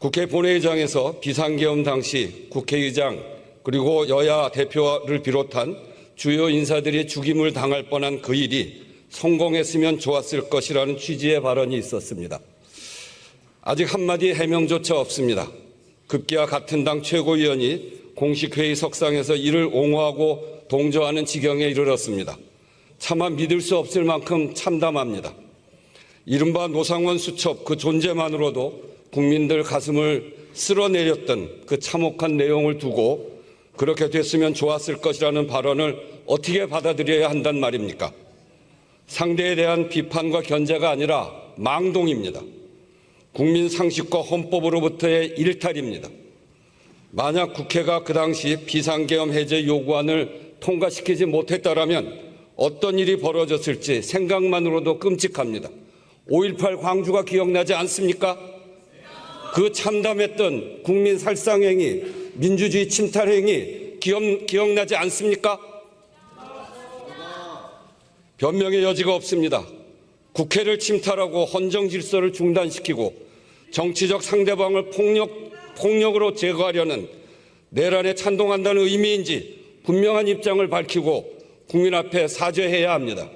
국회 본회의장에서 비상계엄 당시 국회의장 그리고 여야 대표를 비롯한 주요 인사들이 죽임을 당할 뻔한 그 일이 성공했으면 좋았을 것이라는 취지의 발언이 있었습니다. 아직 한마디 해명조차 없습니다. 급기야 같은 당 최고위원이 공식 회의 석상에서 이를 옹호하고 동조하는 지경에 이르렀습니다. 차마 믿을 수 없을 만큼 참담합니다. 이른바 노상원 수첩 그 존재만으로도 국민들 가슴을 쓸어내렸던 그 참혹한 내용을 두고 그렇게 됐으면 좋았을 것이라는 발언을 어떻게 받아들여야 한단 말입니까? 상대에 대한 비판과 견제가 아니라 망동입니다. 국민 상식과 헌법으로부터의 일탈입니다. 만약 국회가 그 당시 비상계엄 해제 요구안을 통과시키지 못했다라면 어떤 일이 벌어졌을지 생각만으로도 끔찍합니다. 5.18 광주가 기억나지 않습니까? 그 참담했던 국민 살상행위, 민주주의 침탈행위 기억, 기억나지 않습니까? 변명의 여지가 없습니다. 국회를 침탈하고 헌정 질서를 중단시키고 정치적 상대방을 폭력, 폭력으로 제거하려는 내란에 찬동한다는 의미인지 분명한 입장을 밝히고 국민 앞에 사죄해야 합니다.